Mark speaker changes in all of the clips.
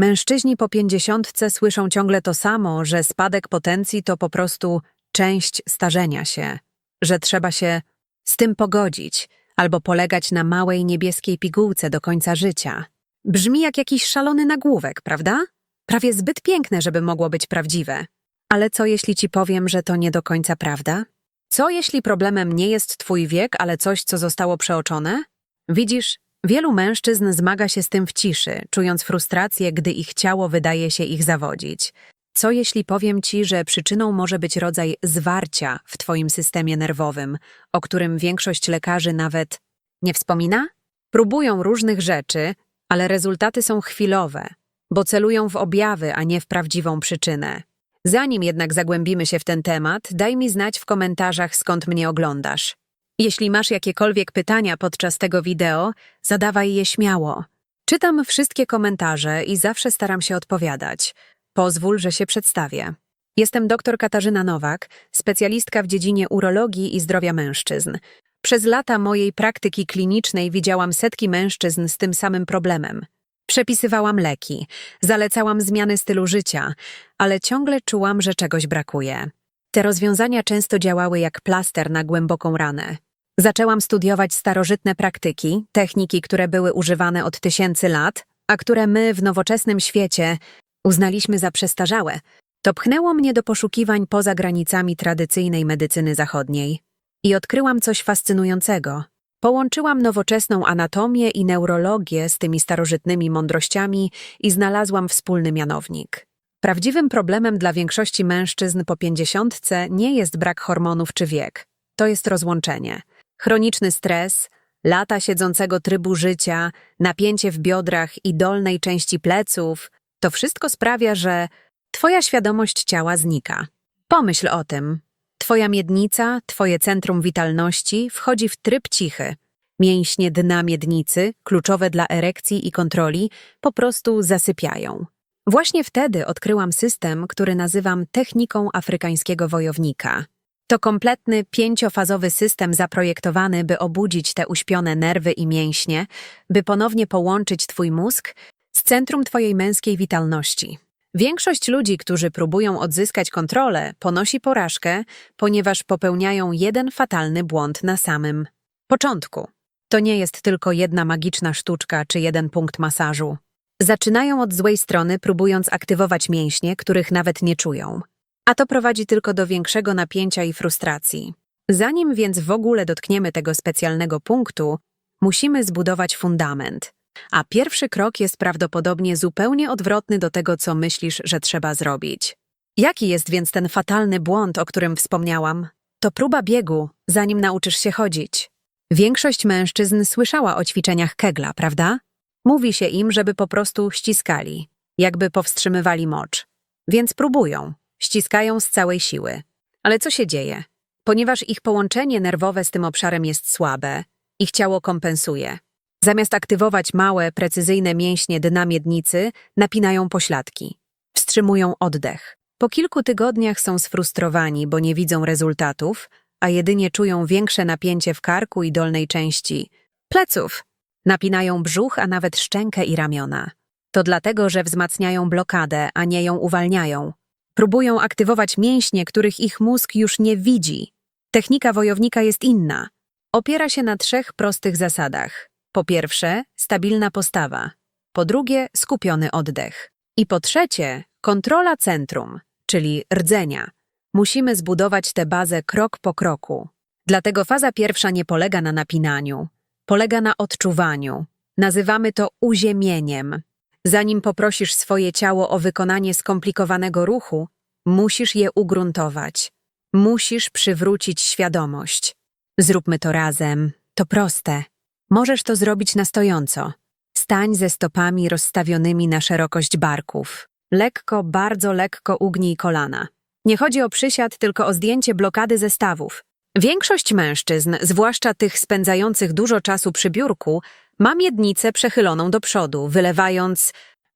Speaker 1: Mężczyźni po pięćdziesiątce słyszą ciągle to samo, że spadek potencji to po prostu część starzenia się, że trzeba się z tym pogodzić albo polegać na małej niebieskiej pigułce do końca życia. Brzmi jak jakiś szalony nagłówek, prawda? Prawie zbyt piękne, żeby mogło być prawdziwe. Ale co jeśli ci powiem, że to nie do końca prawda? Co jeśli problemem nie jest twój wiek, ale coś, co zostało przeoczone? Widzisz, wielu mężczyzn zmaga się z tym w ciszy, czując frustrację, gdy ich ciało wydaje się ich zawodzić. Co jeśli powiem ci, że przyczyną może być rodzaj zwarcia w twoim systemie nerwowym, o którym większość lekarzy nawet nie wspomina? Próbują różnych rzeczy, ale rezultaty są chwilowe, bo celują w objawy, a nie w prawdziwą przyczynę. Zanim jednak zagłębimy się w ten temat, daj mi znać w komentarzach, skąd mnie oglądasz. Jeśli masz jakiekolwiek pytania podczas tego wideo, zadawaj je śmiało. Czytam wszystkie komentarze i zawsze staram się odpowiadać. Pozwól, że się przedstawię. Jestem dr Katarzyna Nowak, specjalistka w dziedzinie urologii i zdrowia mężczyzn. Przez lata mojej praktyki klinicznej widziałam setki mężczyzn z tym samym problemem. Przepisywałam leki, zalecałam zmiany stylu życia, ale ciągle czułam, że czegoś brakuje. Te rozwiązania często działały jak plaster na głęboką ranę. Zaczęłam studiować starożytne praktyki, techniki, które były używane od tysięcy lat, a które my w nowoczesnym świecie uznaliśmy za przestarzałe. To pchnęło mnie do poszukiwań poza granicami tradycyjnej medycyny zachodniej. I odkryłam coś fascynującego. Połączyłam nowoczesną anatomię i neurologię z tymi starożytnymi mądrościami i znalazłam wspólny mianownik. Prawdziwym problemem dla większości mężczyzn po pięćdziesiątce nie jest brak hormonów czy wiek. To jest rozłączenie. Chroniczny stres, lata siedzącego trybu życia, napięcie w biodrach i dolnej części pleców to wszystko sprawia, że twoja świadomość ciała znika. Pomyśl o tym. Twoja miednica, twoje centrum witalności wchodzi w tryb cichy. Mięśnie dna miednicy, kluczowe dla erekcji i kontroli, po prostu zasypiają. Właśnie wtedy odkryłam system, który nazywam techniką afrykańskiego wojownika. To kompletny, pięciofazowy system zaprojektowany, by obudzić te uśpione nerwy i mięśnie, by ponownie połączyć twój mózg z centrum twojej męskiej witalności. Większość ludzi, którzy próbują odzyskać kontrolę, ponosi porażkę, ponieważ popełniają jeden fatalny błąd na samym początku. To nie jest tylko jedna magiczna sztuczka czy jeden punkt masażu. Zaczynają od złej strony, próbując aktywować mięśnie, których nawet nie czują. A to prowadzi tylko do większego napięcia i frustracji. Zanim więc w ogóle dotkniemy tego specjalnego punktu, musimy zbudować fundament. A pierwszy krok jest prawdopodobnie zupełnie odwrotny do tego, co myślisz, że trzeba zrobić. Jaki jest więc ten fatalny błąd, o którym wspomniałam? To próba biegu, zanim nauczysz się chodzić. Większość mężczyzn słyszała o ćwiczeniach Kegla, prawda? Mówi się im, żeby po prostu ściskali, jakby powstrzymywali mocz. Więc próbują, ściskają z całej siły. Ale co się dzieje? Ponieważ ich połączenie nerwowe z tym obszarem jest słabe, ich ciało kompensuje. Zamiast aktywować małe, precyzyjne mięśnie dna miednicy, napinają pośladki. Wstrzymują oddech. Po kilku tygodniach są sfrustrowani, bo nie widzą rezultatów, a jedynie czują większe napięcie w karku i dolnej części pleców. Napinają brzuch, a nawet szczękę i ramiona. To dlatego, że wzmacniają blokadę, a nie ją uwalniają. Próbują aktywować mięśnie, których ich mózg już nie widzi. Technika wojownika jest inna. Opiera się na trzech prostych zasadach. Po pierwsze, stabilna postawa. Po drugie, skupiony oddech. I po trzecie, kontrola centrum, czyli rdzenia. Musimy zbudować tę bazę krok po kroku. Dlatego faza pierwsza nie polega na napinaniu, polega na odczuwaniu. Nazywamy to uziemieniem. Zanim poprosisz swoje ciało o wykonanie skomplikowanego ruchu, musisz je ugruntować. Musisz przywrócić świadomość. Zróbmy to razem. To proste. Możesz to zrobić na stojąco. Stań ze stopami rozstawionymi na szerokość barków. Lekko, bardzo lekko ugnij kolana. Nie chodzi o przysiad, tylko o zdjęcie blokady zestawów. Większość mężczyzn, zwłaszcza tych spędzających dużo czasu przy biurku, ma miednicę przechyloną do przodu, wylewając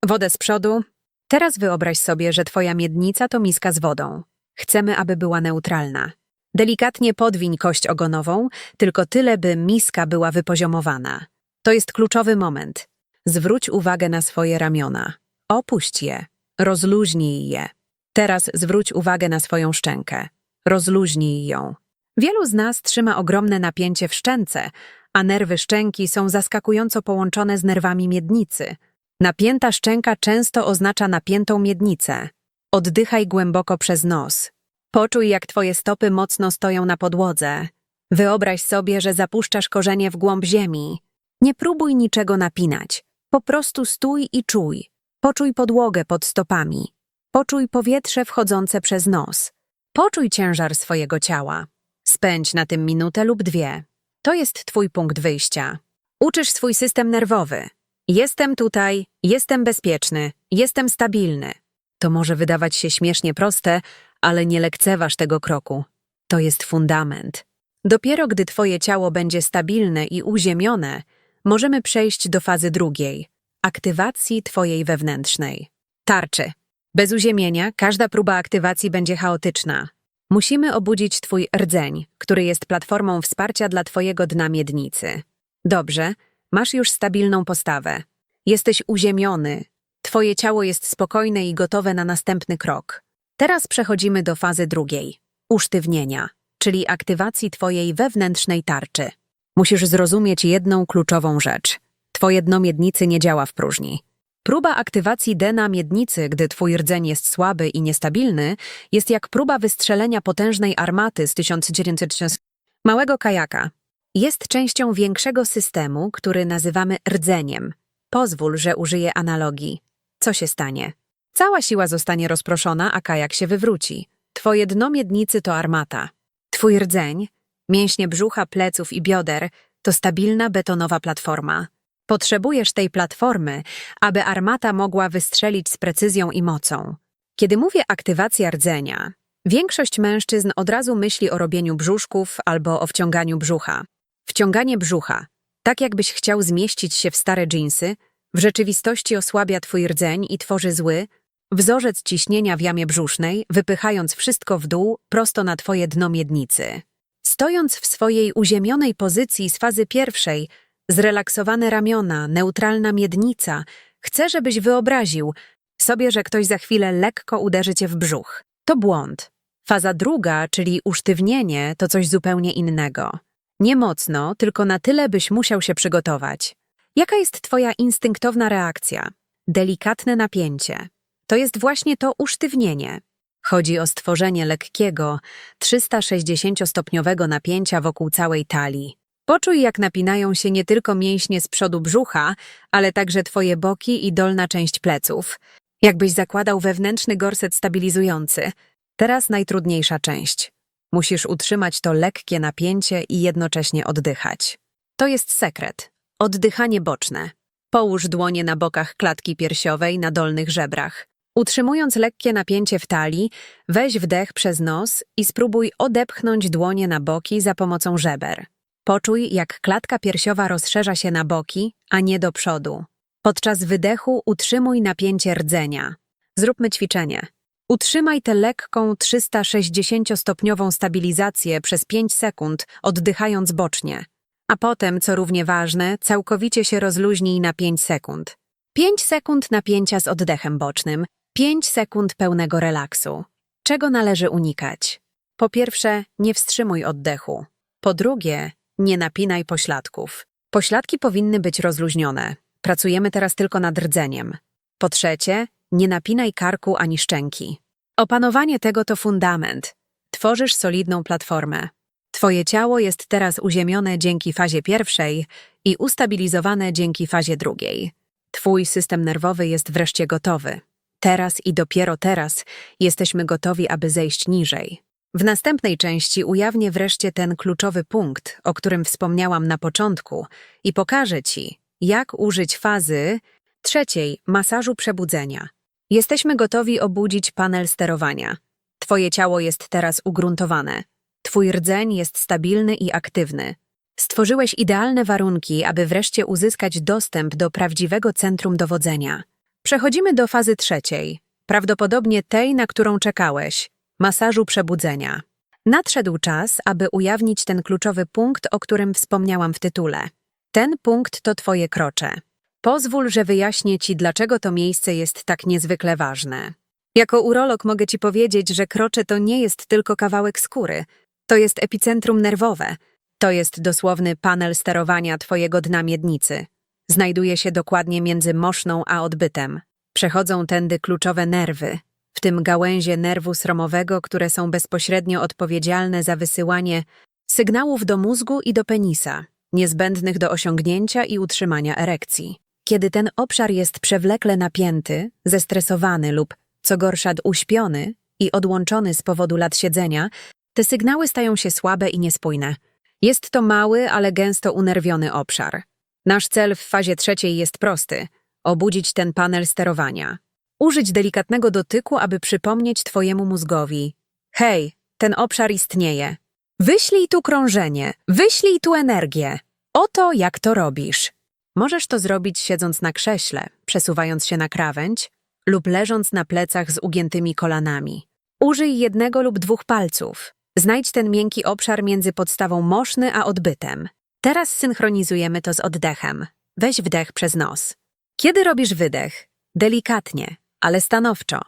Speaker 1: wodę z przodu. Teraz wyobraź sobie, że twoja miednica to miska z wodą. Chcemy, aby była neutralna. Delikatnie podwiń kość ogonową, tylko tyle, by miska była wypoziomowana. To jest kluczowy moment. Zwróć uwagę na swoje ramiona. Opuść je. Rozluźnij je. Teraz zwróć uwagę na swoją szczękę. Rozluźnij ją. Wielu z nas trzyma ogromne napięcie w szczęce, a nerwy szczęki są zaskakująco połączone z nerwami miednicy. Napięta szczęka często oznacza napiętą miednicę. Oddychaj głęboko przez nos. Poczuj, jak twoje stopy mocno stoją na podłodze. Wyobraź sobie, że zapuszczasz korzenie w głąb ziemi. Nie próbuj niczego napinać. Po prostu stój i czuj. Poczuj podłogę pod stopami. Poczuj powietrze wchodzące przez nos. Poczuj ciężar swojego ciała. Spędź na tym minutę lub dwie. To jest twój punkt wyjścia. Uczysz swój system nerwowy. Jestem tutaj, jestem bezpieczny, jestem stabilny. To może wydawać się śmiesznie proste, ale nie lekceważ tego kroku. To jest fundament. Dopiero gdy twoje ciało będzie stabilne i uziemione, możemy przejść do fazy drugiej aktywacji twojej wewnętrznej. Tarczy. Bez uziemienia każda próba aktywacji będzie chaotyczna. Musimy obudzić twój rdzeń, który jest platformą wsparcia dla twojego dna miednicy. Dobrze, masz już stabilną postawę. Jesteś uziemiony. Twoje ciało jest spokojne i gotowe na następny krok. Teraz przechodzimy do fazy drugiej usztywnienia, czyli aktywacji twojej wewnętrznej tarczy. Musisz zrozumieć jedną kluczową rzecz. Twoje dno miednicy nie działa w próżni. Próba aktywacji dna miednicy, gdy twój rdzeń jest słaby i niestabilny, jest jak próba wystrzelenia potężnej armaty z 1930 małego kajaka. Jest częścią większego systemu, który nazywamy rdzeniem. Pozwól, że użyję analogii. Co się stanie? Cała siła zostanie rozproszona, a kajak się wywróci. Twoje dno miednicy to armata. Twój rdzeń, mięśnie brzucha, pleców i bioder to stabilna betonowa platforma. Potrzebujesz tej platformy, aby armata mogła wystrzelić z precyzją i mocą. Kiedy mówię aktywacja rdzenia, większość mężczyzn od razu myśli o robieniu brzuszków albo o wciąganiu brzucha. Wciąganie brzucha, tak jakbyś chciał zmieścić się w stare dżinsy, w rzeczywistości osłabia twój rdzeń i tworzy zły, wzorzec ciśnienia w jamie brzusznej, wypychając wszystko w dół prosto na twoje dno miednicy. Stojąc w swojej uziemionej pozycji z fazy pierwszej, zrelaksowane ramiona, neutralna miednica, chcę, żebyś wyobraził sobie, że ktoś za chwilę lekko uderzy cię w brzuch. To błąd. Faza druga, czyli usztywnienie, to coś zupełnie innego. Nie mocno, tylko na tyle, byś musiał się przygotować. Jaka jest twoja instynktowna reakcja? Delikatne napięcie. To jest właśnie to usztywnienie. Chodzi o stworzenie lekkiego, 360-stopniowego napięcia wokół całej talii. Poczuj, jak napinają się nie tylko mięśnie z przodu brzucha, ale także twoje boki i dolna część pleców. Jakbyś zakładał wewnętrzny gorset stabilizujący. Teraz najtrudniejsza część. Musisz utrzymać to lekkie napięcie i jednocześnie oddychać. To jest sekret. Oddychanie boczne. Połóż dłonie na bokach klatki piersiowej, na dolnych żebrach. Utrzymując lekkie napięcie w talii, weź wdech przez nos i spróbuj odepchnąć dłonie na boki za pomocą żeber. Poczuj, jak klatka piersiowa rozszerza się na boki, a nie do przodu. Podczas wydechu utrzymuj napięcie rdzenia. Zróbmy ćwiczenie. Utrzymaj tę lekką 360-stopniową stabilizację przez 5 sekund, oddychając bocznie. A potem, co równie ważne, całkowicie się rozluźnij na 5 sekund. 5 sekund napięcia z oddechem bocznym, 5 sekund pełnego relaksu. Czego należy unikać? Po pierwsze, nie wstrzymuj oddechu. Po drugie, nie napinaj pośladków. Pośladki powinny być rozluźnione. Pracujemy teraz tylko nad rdzeniem. Po trzecie, nie napinaj karku ani szczęki. Opanowanie tego to fundament. Tworzysz solidną platformę. Twoje ciało jest teraz uziemione dzięki fazie pierwszej i ustabilizowane dzięki fazie drugiej. Twój system nerwowy jest wreszcie gotowy. Teraz i dopiero teraz jesteśmy gotowi, aby zejść niżej. W następnej części ujawnię wreszcie ten kluczowy punkt, o którym wspomniałam na początku i pokażę Ci, jak użyć fazy trzeciej masażu przebudzenia. Jesteśmy gotowi obudzić panel sterowania. Twoje ciało jest teraz ugruntowane. Twój rdzeń jest stabilny i aktywny. Stworzyłeś idealne warunki, aby wreszcie uzyskać dostęp do prawdziwego centrum dowodzenia. Przechodzimy do fazy trzeciej, prawdopodobnie tej, na którą czekałeś masażu przebudzenia. Nadszedł czas, aby ujawnić ten kluczowy punkt, o którym wspomniałam w tytule. Ten punkt to Twoje krocze. Pozwól, że wyjaśnię ci, dlaczego to miejsce jest tak niezwykle ważne. Jako urolog mogę ci powiedzieć, że krocze to nie jest tylko kawałek skóry. To jest epicentrum nerwowe. To jest dosłowny panel sterowania twojego dna miednicy. Znajduje się dokładnie między moszną a odbytem. Przechodzą tędy kluczowe nerwy, w tym gałęzie nerwu sromowego, które są bezpośrednio odpowiedzialne za wysyłanie sygnałów do mózgu i do penisa, niezbędnych do osiągnięcia i utrzymania erekcji. Kiedy ten obszar jest przewlekle napięty, zestresowany lub, co gorsza, uśpiony i odłączony z powodu lat siedzenia, te sygnały stają się słabe i niespójne. Jest to mały, ale gęsto unerwiony obszar. Nasz cel w fazie trzeciej jest prosty obudzić ten panel sterowania. Użyć delikatnego dotyku, aby przypomnieć Twojemu mózgowi: Hej, ten obszar istnieje. Wyślij tu krążenie, wyślij tu energię. Oto jak to robisz. Możesz to zrobić siedząc na krześle, przesuwając się na krawędź lub leżąc na plecach z ugiętymi kolanami. Użyj jednego lub dwóch palców. Znajdź ten miękki obszar między podstawą moszny a odbytem. Teraz synchronizujemy to z oddechem. Weź wdech przez nos. Kiedy robisz wydech? Delikatnie, ale stanowczo.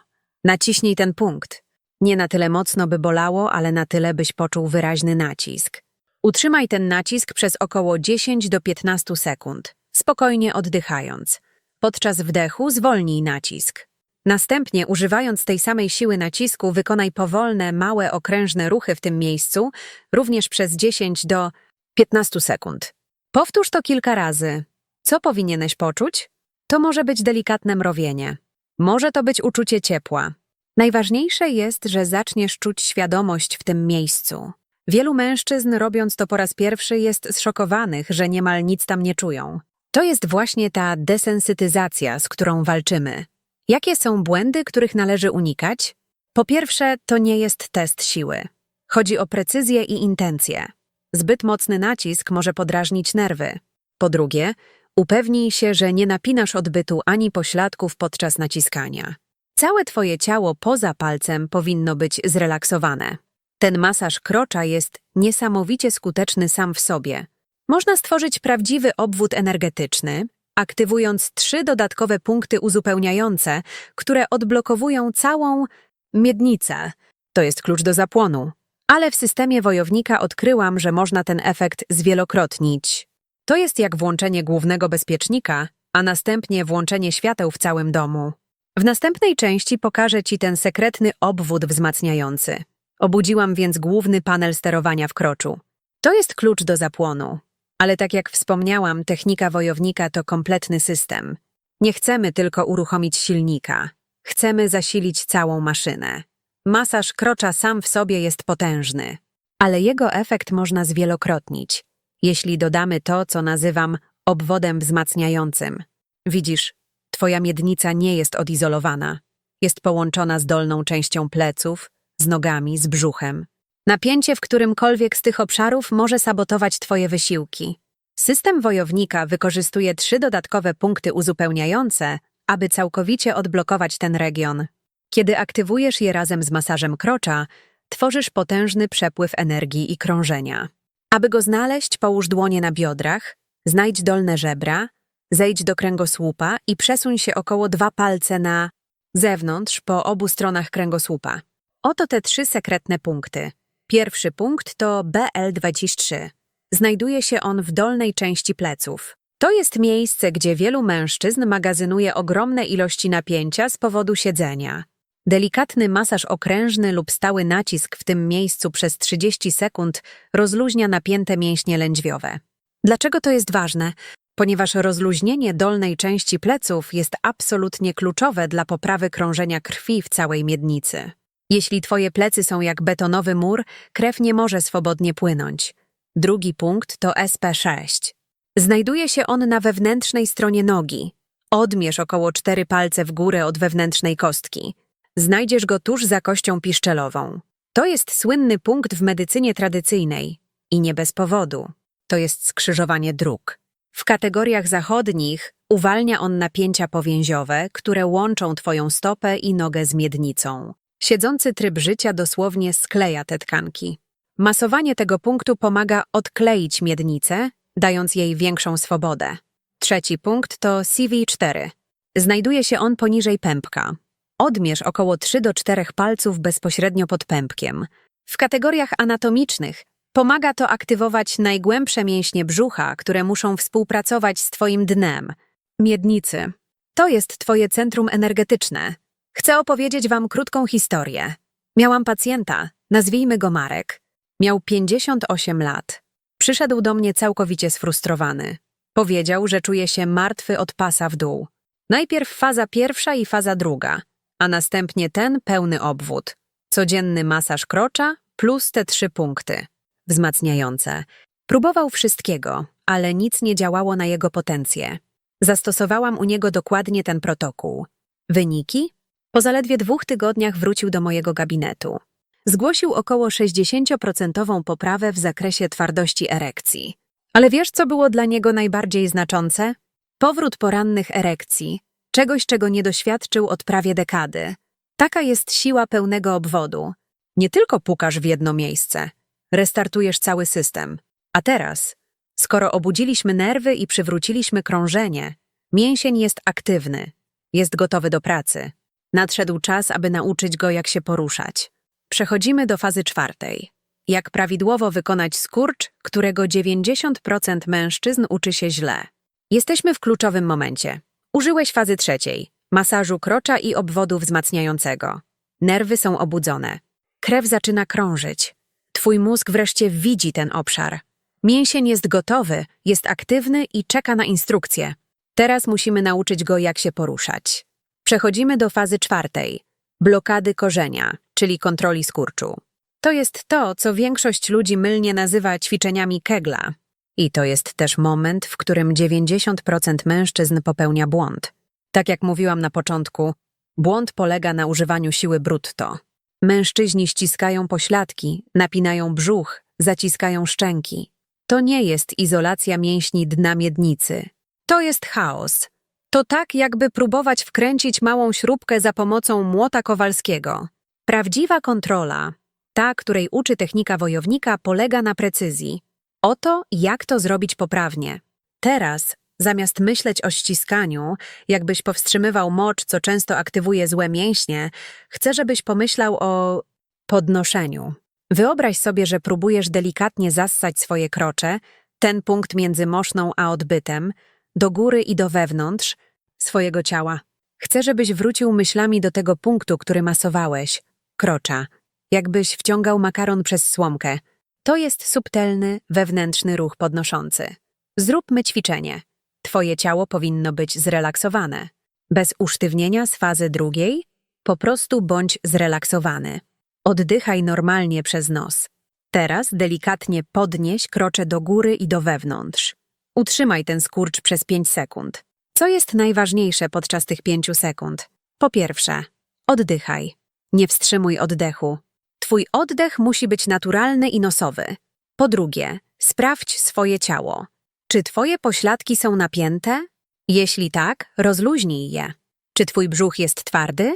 Speaker 1: Naciśnij ten punkt. Nie na tyle mocno, by bolało, ale na tyle, byś poczuł wyraźny nacisk. Utrzymaj ten nacisk przez około 10 do 15 sekund, spokojnie oddychając. Podczas wdechu zwolnij nacisk. Następnie, używając tej samej siły nacisku, wykonaj powolne, małe, okrężne ruchy w tym miejscu, również przez 10 do 15 sekund. Powtórz to kilka razy. Co powinieneś poczuć? To może być delikatne mrowienie. Może to być uczucie ciepła. Najważniejsze jest, że zaczniesz czuć świadomość w tym miejscu. Wielu mężczyzn, robiąc to po raz pierwszy, jest zszokowanych, że niemal nic tam nie czują. To jest właśnie ta desensytyzacja, z którą walczymy. Jakie są błędy, których należy unikać? Po pierwsze, to nie jest test siły. Chodzi o precyzję i intencję. Zbyt mocny nacisk może podrażnić nerwy. Po drugie, upewnij się, że nie napinasz odbytu ani pośladków podczas naciskania. Całe twoje ciało poza palcem powinno być zrelaksowane. Ten masaż krocza jest niesamowicie skuteczny sam w sobie. Można stworzyć prawdziwy obwód energetyczny, aktywując trzy dodatkowe punkty uzupełniające, które odblokowują całą miednicę. To jest klucz do zapłonu. Ale w systemie wojownika odkryłam, że można ten efekt zwielokrotnić. To jest jak włączenie głównego bezpiecznika, a następnie włączenie świateł w całym domu. W następnej części pokażę Ci ten sekretny obwód wzmacniający. Obudziłam więc główny panel sterowania w kroczu. To jest klucz do zapłonu. Ale tak jak wspomniałam, technika wojownika to kompletny system. Nie chcemy tylko uruchomić silnika. Chcemy zasilić całą maszynę. Masaż krocza sam w sobie jest potężny, ale jego efekt można zwielokrotnić, jeśli dodamy to, co nazywam obwodem wzmacniającym. Widzisz, twoja miednica nie jest odizolowana. Jest połączona z dolną częścią pleców, z nogami, z brzuchem. Napięcie w którymkolwiek z tych obszarów może sabotować twoje wysiłki. System wojownika wykorzystuje trzy dodatkowe punkty uzupełniające, aby całkowicie odblokować ten region. Kiedy aktywujesz je razem z masażem krocza, tworzysz potężny przepływ energii i krążenia. Aby go znaleźć, połóż dłonie na biodrach, znajdź dolne żebra, zejdź do kręgosłupa i przesuń się około dwa palce na zewnątrz po obu stronach kręgosłupa. Oto te trzy sekretne punkty. Pierwszy punkt to BL23. Znajduje się on w dolnej części pleców. To jest miejsce, gdzie wielu mężczyzn magazynuje ogromne ilości napięcia z powodu siedzenia. Delikatny masaż okrężny lub stały nacisk w tym miejscu przez 30 sekund rozluźnia napięte mięśnie lędźwiowe. Dlaczego to jest ważne? Ponieważ rozluźnienie dolnej części pleców jest absolutnie kluczowe dla poprawy krążenia krwi w całej miednicy. Jeśli twoje plecy są jak betonowy mur, krew nie może swobodnie płynąć. Drugi punkt to SP6. Znajduje się on na wewnętrznej stronie nogi. Odmierz około cztery palce w górę od wewnętrznej kostki. Znajdziesz go tuż za kością piszczelową. To jest słynny punkt w medycynie tradycyjnej. I nie bez powodu. To jest skrzyżowanie dróg. W kategoriach zachodnich uwalnia on napięcia powięziowe, które łączą twoją stopę i nogę z miednicą. Siedzący tryb życia dosłownie skleja te tkanki. Masowanie tego punktu pomaga odkleić miednicę, dając jej większą swobodę. Trzeci punkt to CV4. Znajduje się on poniżej pępka. Odmierz około 3 do 4 palców bezpośrednio pod pępkiem. W kategoriach anatomicznych pomaga to aktywować najgłębsze mięśnie brzucha, które muszą współpracować z Twoim dnem. Miednicy. To jest Twoje centrum energetyczne. Chcę opowiedzieć Wam krótką historię. Miałam pacjenta, nazwijmy go Marek. Miał 58 lat. Przyszedł do mnie całkowicie sfrustrowany. Powiedział, że czuje się martwy od pasa w dół. Najpierw faza pierwsza i faza druga, a następnie ten pełny obwód. Codzienny masaż krocza plus te trzy punkty. Wzmacniające. Próbował wszystkiego, ale nic nie działało na jego potencję. Zastosowałam u niego dokładnie ten protokół. Wyniki? Po zaledwie dwóch tygodniach wrócił do mojego gabinetu. Zgłosił około 60% poprawę w zakresie twardości erekcji. Ale wiesz, co było dla niego najbardziej znaczące? Powrót porannych erekcji, czegoś, czego nie doświadczył od prawie dekady. Taka jest siła pełnego obwodu. Nie tylko pukasz w jedno miejsce, restartujesz cały system. A teraz, skoro obudziliśmy nerwy i przywróciliśmy krążenie, mięsień jest aktywny, jest gotowy do pracy. Nadszedł czas, aby nauczyć go, jak się poruszać. Przechodzimy do fazy czwartej. Jak prawidłowo wykonać skurcz, którego 90% mężczyzn uczy się źle. Jesteśmy w kluczowym momencie. Użyłeś fazy trzeciej, masażu krocza i obwodu wzmacniającego. Nerwy są obudzone. Krew zaczyna krążyć. Twój mózg wreszcie widzi ten obszar. Mięsień jest gotowy, jest aktywny i czeka na instrukcje. Teraz musimy nauczyć go, jak się poruszać. Przechodzimy do fazy czwartej blokady korzenia, czyli kontroli skurczu. To jest to, co większość ludzi mylnie nazywa ćwiczeniami Kegla. I to jest też moment, w którym 90% mężczyzn popełnia błąd. Tak jak mówiłam na początku, błąd polega na używaniu siły brutto. Mężczyźni ściskają pośladki, napinają brzuch, zaciskają szczęki. To nie jest izolacja mięśni dna miednicy. To jest chaos. To tak, jakby próbować wkręcić małą śrubkę za pomocą młota kowalskiego. Prawdziwa kontrola, ta, której uczy technika wojownika, polega na precyzji. Oto, jak to zrobić poprawnie. Teraz, zamiast myśleć o ściskaniu, jakbyś powstrzymywał mocz, co często aktywuje złe mięśnie, chcę, żebyś pomyślał o podnoszeniu. Wyobraź sobie, że próbujesz delikatnie zassać swoje krocze, ten punkt między moszną a odbytem, do góry i do wewnątrz swojego ciała. Chcę, żebyś wrócił myślami do tego punktu, który masowałeś, krocza, jakbyś wciągał makaron przez słomkę. To jest subtelny, wewnętrzny ruch podnoszący. Zróbmy ćwiczenie. Twoje ciało powinno być zrelaksowane. Bez usztywnienia z fazy drugiej, po prostu bądź zrelaksowany. Oddychaj normalnie przez nos. Teraz delikatnie podnieś krocze do góry i do wewnątrz. Utrzymaj ten skurcz przez 5 sekund. Co jest najważniejsze podczas tych 5 sekund? Po pierwsze, oddychaj. Nie wstrzymuj oddechu. Twój oddech musi być naturalny i nosowy. Po drugie, sprawdź swoje ciało. Czy twoje pośladki są napięte? Jeśli tak, rozluźnij je. Czy twój brzuch jest twardy?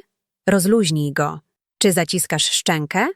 Speaker 1: Rozluźnij go. Czy zaciskasz szczękę?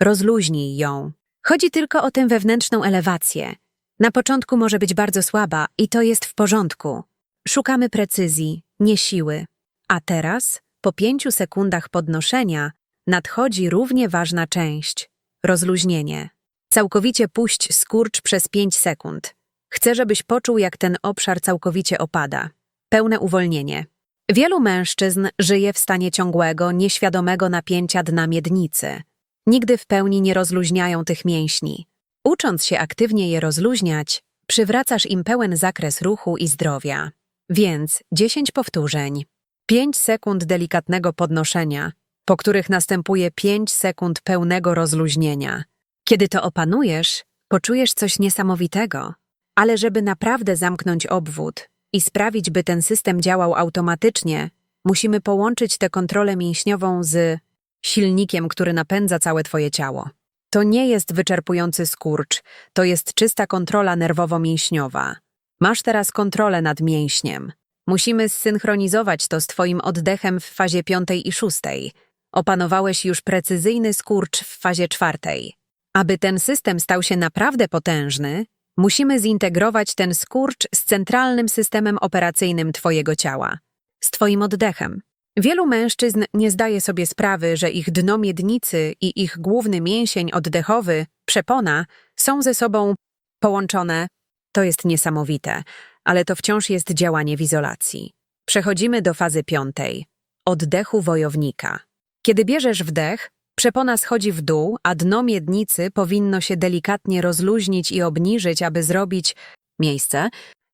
Speaker 1: Rozluźnij ją. Chodzi tylko o tę wewnętrzną elewację. Na początku może być bardzo słaba i to jest w porządku. Szukamy precyzji, nie siły. A teraz, po pięciu sekundach podnoszenia, nadchodzi równie ważna część rozluźnienie. Całkowicie puść skurcz przez pięć sekund. Chcę, żebyś poczuł, jak ten obszar całkowicie opada. Pełne uwolnienie. Wielu mężczyzn żyje w stanie ciągłego, nieświadomego napięcia dna miednicy. Nigdy w pełni nie rozluźniają tych mięśni. Ucząc się aktywnie je rozluźniać, przywracasz im pełen zakres ruchu i zdrowia. Więc 10 powtórzeń, 5 sekund delikatnego podnoszenia, po których następuje 5 sekund pełnego rozluźnienia. Kiedy to opanujesz, poczujesz coś niesamowitego. Ale żeby naprawdę zamknąć obwód i sprawić, by ten system działał automatycznie, musimy połączyć tę kontrolę mięśniową z silnikiem, który napędza całe Twoje ciało. To nie jest wyczerpujący skurcz, to jest czysta kontrola nerwowo-mięśniowa. Masz teraz kontrolę nad mięśniem. Musimy zsynchronizować to z Twoim oddechem w fazie piątej i szóstej. Opanowałeś już precyzyjny skurcz w fazie czwartej. Aby ten system stał się naprawdę potężny, Musimy zintegrować ten skurcz z centralnym systemem operacyjnym Twojego ciała, z Twoim oddechem. Wielu mężczyzn nie zdaje sobie sprawy, że ich dno miednicy i ich główny mięsień oddechowy, przepona, są ze sobą połączone. To jest niesamowite, ale to wciąż jest działanie w izolacji. Przechodzimy do fazy piątej oddechu wojownika. Kiedy bierzesz wdech, przepona schodzi w dół, a dno miednicy powinno się delikatnie rozluźnić i obniżyć, aby zrobić miejsce.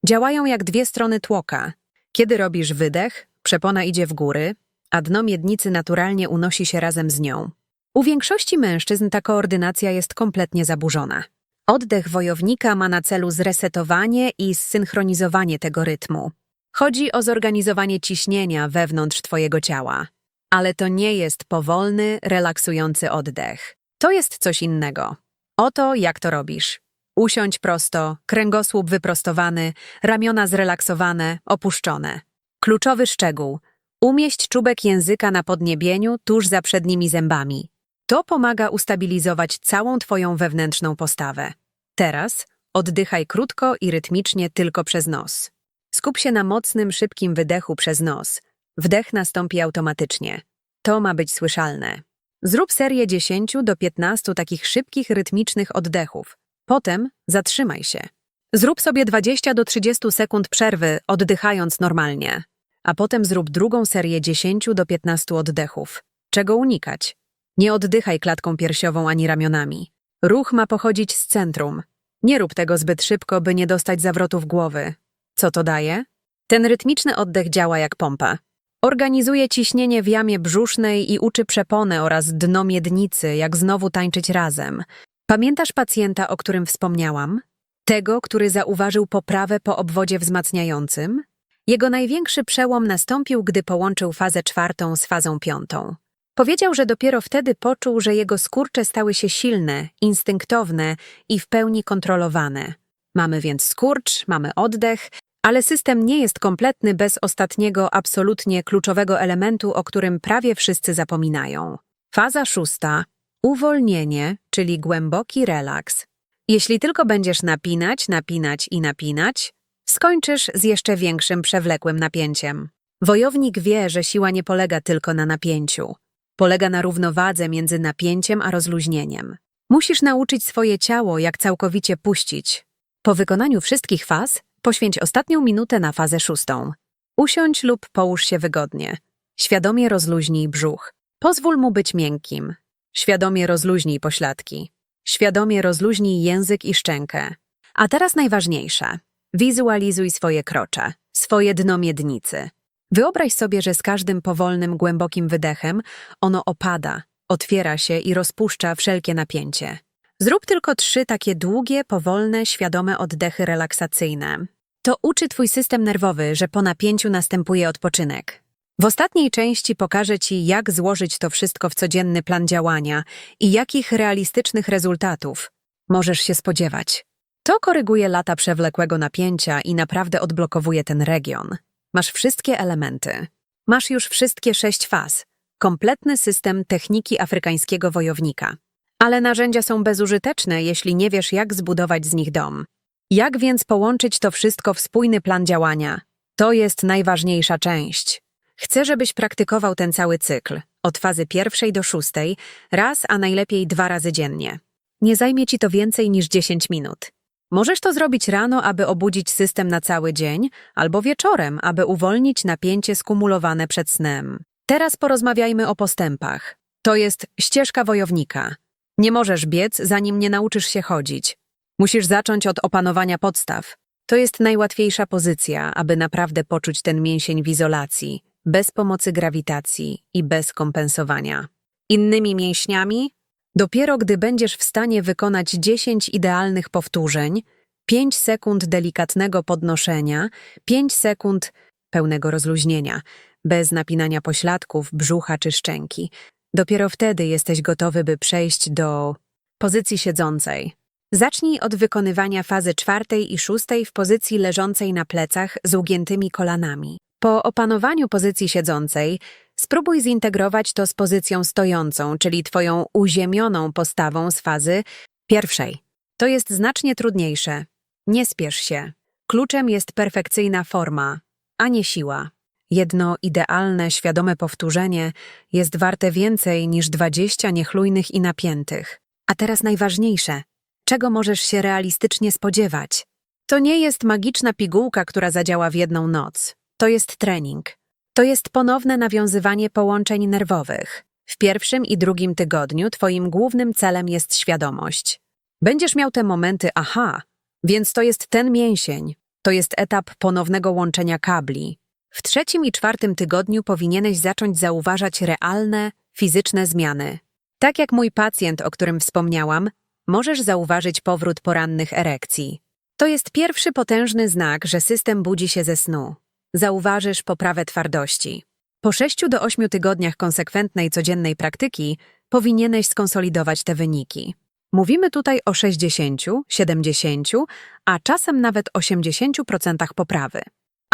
Speaker 1: Działają jak dwie strony tłoka. Kiedy robisz wydech, przepona idzie w góry, a dno miednicy naturalnie unosi się razem z nią. U większości mężczyzn ta koordynacja jest kompletnie zaburzona. Oddech wojownika ma na celu zresetowanie i zsynchronizowanie tego rytmu. Chodzi o zorganizowanie ciśnienia wewnątrz Twojego ciała. Ale to nie jest powolny, relaksujący oddech. To jest coś innego. Oto jak to robisz. Usiądź prosto, kręgosłup wyprostowany, ramiona zrelaksowane, opuszczone. Kluczowy szczegół. Umieść czubek języka na podniebieniu tuż za przednimi zębami. To pomaga ustabilizować całą Twoją wewnętrzną postawę. Teraz oddychaj krótko i rytmicznie tylko przez nos. Skup się na mocnym, szybkim wydechu przez nos. Wdech nastąpi automatycznie. To ma być słyszalne. Zrób serię 10 do 15 takich szybkich, rytmicznych oddechów. Potem zatrzymaj się. Zrób sobie 20 do 30 sekund przerwy, oddychając normalnie. A potem zrób drugą serię 10 do 15 oddechów. Czego unikać? Nie oddychaj klatką piersiową ani ramionami. Ruch ma pochodzić z centrum. Nie rób tego zbyt szybko, by nie dostać zawrotów głowy. Co to daje? Ten rytmiczny oddech działa jak pompa. Organizuje ciśnienie w jamie brzusznej i uczy przeponę oraz dno miednicy, jak znowu tańczyć razem. Pamiętasz pacjenta, o którym wspomniałam? Tego, który zauważył poprawę po obwodzie wzmacniającym? Jego największy przełom nastąpił, gdy połączył fazę czwartą z fazą piątą. Powiedział, że dopiero wtedy poczuł, że jego skurcze stały się silne, instynktowne i w pełni kontrolowane. Mamy więc skurcz, mamy oddech, ale system nie jest kompletny bez ostatniego, absolutnie kluczowego elementu, o którym prawie wszyscy zapominają. Faza szósta uwolnienie, czyli głęboki relaks. Jeśli tylko będziesz napinać, napinać i napinać, skończysz z jeszcze większym przewlekłym napięciem. Wojownik wie, że siła nie polega tylko na napięciu. Polega na równowadze między napięciem a rozluźnieniem. Musisz nauczyć swoje ciało, jak całkowicie puścić. Po wykonaniu wszystkich faz Poświęć ostatnią minutę na fazę szóstą. Usiądź lub połóż się wygodnie. Świadomie rozluźnij brzuch. Pozwól mu być miękkim. Świadomie rozluźnij pośladki. Świadomie rozluźnij język i szczękę. A teraz najważniejsze. Wizualizuj swoje krocze, swoje dno miednicy. Wyobraź sobie, że z każdym powolnym, głębokim wydechem ono opada, otwiera się i rozpuszcza wszelkie napięcie. Zrób tylko trzy takie długie, powolne, świadome oddechy relaksacyjne. To uczy Twój system nerwowy, że po napięciu następuje odpoczynek. W ostatniej części pokażę Ci, jak złożyć to wszystko w codzienny plan działania i jakich realistycznych rezultatów możesz się spodziewać. To koryguje lata przewlekłego napięcia i naprawdę odblokowuje ten region. Masz wszystkie elementy. Masz już wszystkie sześć faz. Kompletny system techniki afrykańskiego wojownika. Ale narzędzia są bezużyteczne, jeśli nie wiesz, jak zbudować z nich dom. Jak więc połączyć to wszystko w spójny plan działania? To jest najważniejsza część. Chcę, żebyś praktykował ten cały cykl, od fazy pierwszej do szóstej, raz, a najlepiej dwa razy dziennie. Nie zajmie ci to więcej niż 10 minut. Możesz to zrobić rano, aby obudzić system na cały dzień, albo wieczorem, aby uwolnić napięcie skumulowane przed snem. Teraz porozmawiajmy o postępach. To jest ścieżka wojownika. Nie możesz biec, zanim nie nauczysz się chodzić. Musisz zacząć od opanowania podstaw. To jest najłatwiejsza pozycja, aby naprawdę poczuć ten mięsień w izolacji, bez pomocy grawitacji i bez kompensowania. Innymi mięśniami? Dopiero gdy będziesz w stanie wykonać 10 idealnych powtórzeń, 5 sekund delikatnego podnoszenia, 5 sekund pełnego rozluźnienia, bez napinania pośladków, brzucha czy szczęki, Dopiero wtedy jesteś gotowy, by przejść do pozycji siedzącej. Zacznij od wykonywania fazy czwartej i szóstej w pozycji leżącej na plecach z ugiętymi kolanami. Po opanowaniu pozycji siedzącej, spróbuj zintegrować to z pozycją stojącą, czyli twoją uziemioną postawą z fazy pierwszej. To jest znacznie trudniejsze. Nie spiesz się. Kluczem jest perfekcyjna forma, a nie siła. Jedno idealne, świadome powtórzenie jest warte więcej niż dwadzieścia niechlujnych i napiętych. A teraz najważniejsze. Czego możesz się realistycznie spodziewać? To nie jest magiczna pigułka, która zadziała w jedną noc. To jest trening. To jest ponowne nawiązywanie połączeń nerwowych. W pierwszym i drugim tygodniu twoim głównym celem jest świadomość. Będziesz miał te momenty aha, więc to jest ten mięsień. To jest etap ponownego łączenia kabli. W trzecim i czwartym tygodniu powinieneś zacząć zauważać realne, fizyczne zmiany. Tak jak mój pacjent, o którym wspomniałam, możesz zauważyć powrót porannych erekcji. To jest pierwszy potężny znak, że system budzi się ze snu. Zauważysz poprawę twardości. Po 6 do 8 tygodniach konsekwentnej codziennej praktyki powinieneś skonsolidować te wyniki. Mówimy tutaj o 60, 70, a czasem nawet 80% poprawy.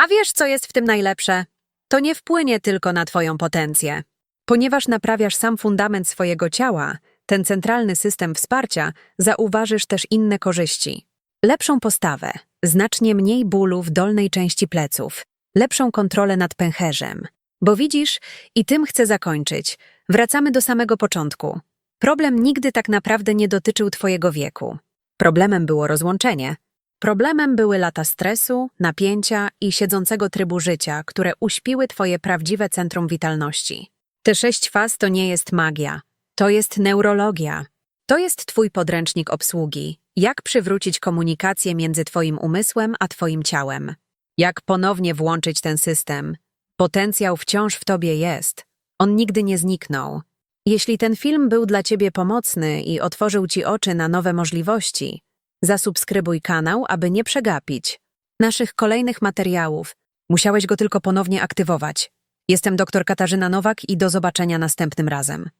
Speaker 1: A wiesz, co jest w tym najlepsze? To nie wpłynie tylko na Twoją potencję. Ponieważ naprawiasz sam fundament swojego ciała, ten centralny system wsparcia, zauważysz też inne korzyści. Lepszą postawę, znacznie mniej bólu w dolnej części pleców, lepszą kontrolę nad pęcherzem. Bo widzisz, i tym chcę zakończyć. Wracamy do samego początku. Problem nigdy tak naprawdę nie dotyczył Twojego wieku. Problemem było rozłączenie. Problemem były lata stresu, napięcia i siedzącego trybu życia, które uśpiły Twoje prawdziwe centrum witalności. Te sześć faz to nie jest magia. To jest neurologia. To jest Twój podręcznik obsługi. Jak przywrócić komunikację między Twoim umysłem a Twoim ciałem. Jak ponownie włączyć ten system. Potencjał wciąż w Tobie jest. On nigdy nie zniknął. Jeśli ten film był dla Ciebie pomocny i otworzył Ci oczy na nowe możliwości, zasubskrybuj kanał, aby nie przegapić naszych kolejnych materiałów. Musiałeś go tylko ponownie aktywować. Jestem dr Katarzyna Nowak i do zobaczenia następnym razem.